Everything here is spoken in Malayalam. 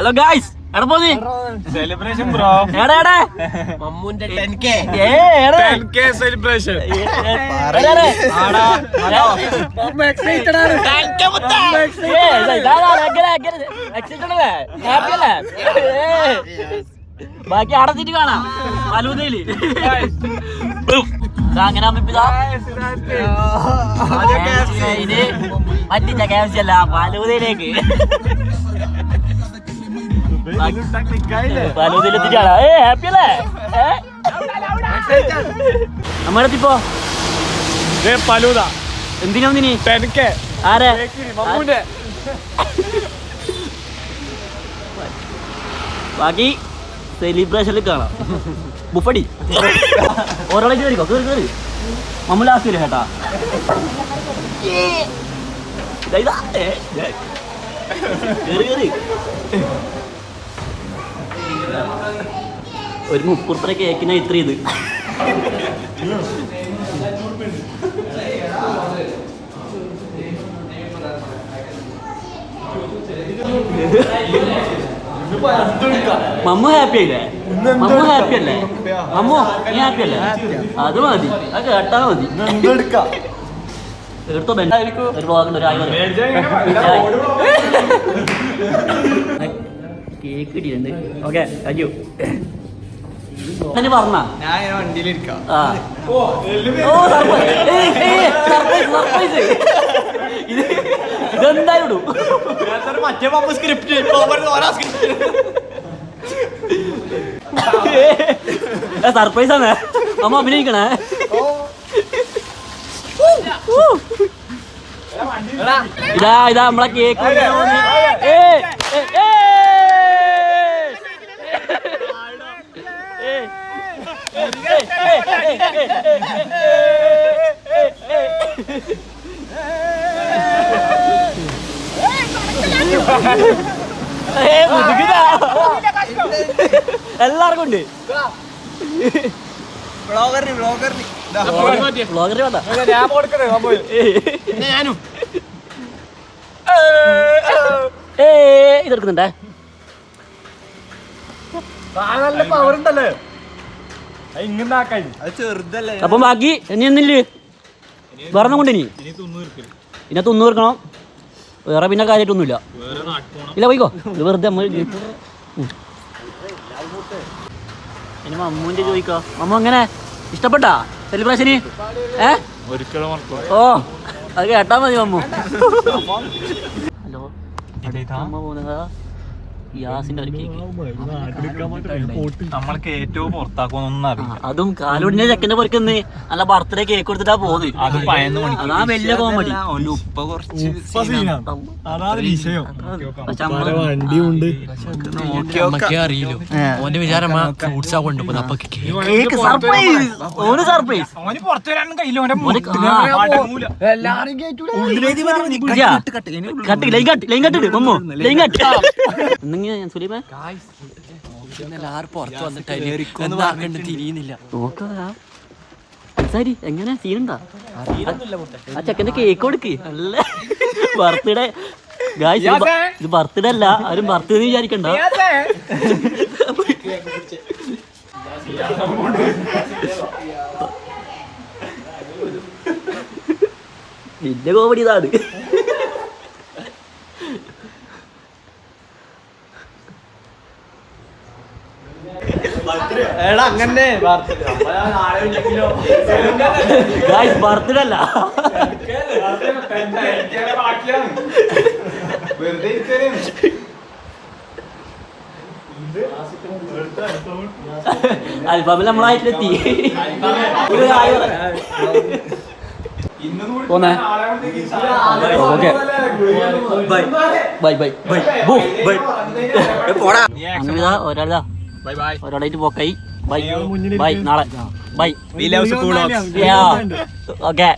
ഹലോ ഗായ്സ് എവിടെ പോന്ന്. സെലിബ്രേഷൻ ബ്രോ എടാ എടാ. മമ്മൂന്റെ ടെൻ കെ. ഏ എടാ. കെ സെലിബ്രേഷൻ ബാക്കി അടച്ചിട്ട് കാണാം. മലൂതയിൽ അങ്ങനെ അമ്മിപ്പിതാ ഇത്. പറ്റിച്ച സി അല്ല ഫലൂതയിൽ എത്തിച്ചാണ് ഏ ഹാപ്പി അല്ലേ എന്തിനാ നീ ആരെ ബാക്കി സെലിബ്രേഷനിൽ കാണാം ബുപ്പടി ഒരാളെ കയറിക്കോ കയറി കയറി മമ്മ ലാസ്റ്റ് വരും കേട്ടാ ഇതാ, ഇതാ. ഒരു മുപ്പുറത്തര കേക്കിനാ ഇത്ര ഇത്. മമ്മു ഹാപ്പി അല്ലേ? മമ്മു ഹാപ്പി അല്ലേ? മമ്മു നീ ഹാപ്പി അല്ലേ? അത് മതി. അത് കേട്ടാ മതി. എടുത്തോ ബെൻഡായിരിക്കും ഒരു ബ്ലോഗുണ്ട് ഒരു ആയി കേക്ക് കിട്ടിയിട്ടുണ്ട് ഓക്കെ ഇത് ഇതെന്തായാലും മറ്റേ മമ്മ സ്ക്രിപ്റ്റ് സർപ്രൈസ് ആണ്. അമ്മ അഭിനയിക്കണേ. ഇതാ ഇതാ നമ്മളെ കേക്ക്. എല്ലാവർക്കും ഉണ്ട് ഞാൻ ഞാനും ഏ ഇതെടുക്കുന്നുണ്ടേ നല്ല പവർ ഉണ്ടല്ലേ? ഇങ്ങനെ ആക്കാൻ അത് ചെറുതല്ലേ. അപ്പം ബാക്കി ഇനി ഒന്നില്ലേ? വേറെ ഒന്നും കൊണ്ട് ഇനി ഇതിനകത്ത് ഒന്നും തീർക്കണം വേറെ പിന്നെ കാര്യമായിട്ടൊന്നുമില്ല ഇല്ല പോയിക്കോ. ഇത് വെറുതെ നമ്മൾ. ഇനി മമ്മൂന്റെ ചോദിക്കോ. മമ്മു എങ്ങനെ? ഇഷ്ടപ്പെട്ടാ? സെലിബ്രേഷന് ഏ? ഓ അത് കേട്ടാ മതി മമ്മു. ഹലോ. അമ്മ പോകുന്നതാ യാസിന്റെ ഒരു കേക്ക് നമ്മൾക്ക് ഏറ്റവും പുറത്താക്കുമെന്നൊന്നും ആ, അതും കാലുടിന്റെ ചെക്കന്റെ പൊരിക്കുന്ന് നല്ല ബർത്ത്ഡേ കേക്ക് കൊടുത്തിട്ടാ പോകുന്നത് അത് വലിയ കോമഡി ഉപ്പ കുറച്ച് അറിയില്ലോ. ഓന്റെ വിചാരം ഫ്രൂട്ട്സ് കൊണ്ടുപോകുന്നത്. അപ്പൊ കേക്ക് സർപ്രൈസ് ഓന് സർപ്രൈസ് അവന് പുറത്തു വരാനും കയ്യില്ല അവന്റെ ഓന് ആ, ഇജ്ജാ. കട്ട് ഞാൻ പുറത്ത് വന്നിട്ട് തിരിയുന്നില്ല സംസാരി എങ്ങനെ? സീനുണ്ടാ? ആ ചെക്കന്റെ കേക്ക് കൊടുക്ക്. നല്ല ബർത്ത്ഡേ ഗായ്സ്. ഇത് ബർത്ത്ഡേ അല്ല ആരും ബർത്ത്ഡേ വിചാരിക്കണ്ട. നിന്റെ കോമഡി ഇതാണ്. എടാ അങ്ങനെ ഗായ്സ് ബർത്ത്ഡേ അല്ല അൽഫാമിൽ നമ്മളായിട്ടെത്തി ഒരാളാ. പോന്നേ. Okay. Bye bye bye. Bye ബോ. ബൈ അങ്ങനെ ഇതാ ഒരാളിതാ. ബൈ ബൈ ഒരാളായിട്ട് പോക്കായി. ബൈ ബൈ നാളെ. ബൈ. ഓക്കെ